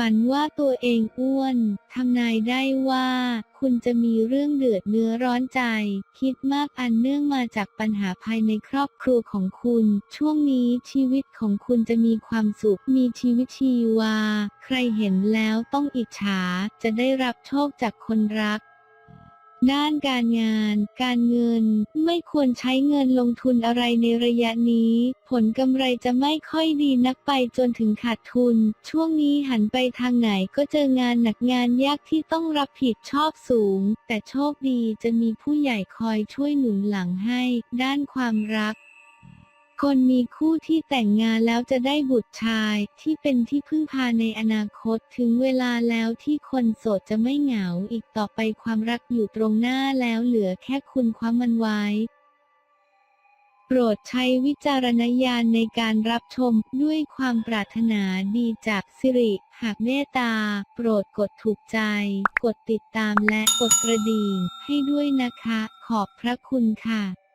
ฝันว่าตัวเองอ้วน ทำนายได้ว่า คุณจะมีเรื่องเดือดเนื้อร้อนใจ คิดมากอันเนื่องมาจากปัญหาภายในครอบครัวของคุณ ช่วงนี้ชีวิตของคุณจะมีความสุข มีชีวิตชีวา ใครเห็นแล้วต้องอิจฉา จะได้รับโชคจากคนรัก ด้านการงาน การเงิน ไม่ควรใช้เงินลงทุนอะไรในระยะนี้ ผลกำไรจะไม่ค่อยดีนักไปจนถึงขาดทุน ช่วงนี้หันไปทางไหนก็เจองานหนักงานยากที่ต้องรับผิดชอบสูง แต่โชคดีจะมีผู้ใหญ่คอยช่วยหนุนหลังให้ ด้านความรัก คนมีคู่ที่แต่งงานแล้วจะได้บุตรชายที่เป็นที่พึ่งพาในอนาคตถึงเวลาแล้วที่คนโสดจะไม่เหงาอีกต่อไปความรักอยู่ตรงหน้าแล้วเหลือแค่คุณคว้ามันไว้ โปรดใช้วิจารณญาณในการรับชมด้วยความปรารถนาดีจากสิริ หากเมตตา โปรดกดถูกใจ กดติดตามและกดกระดิ่งให้ด้วยนะคะ ขอบพระคุณค่ะ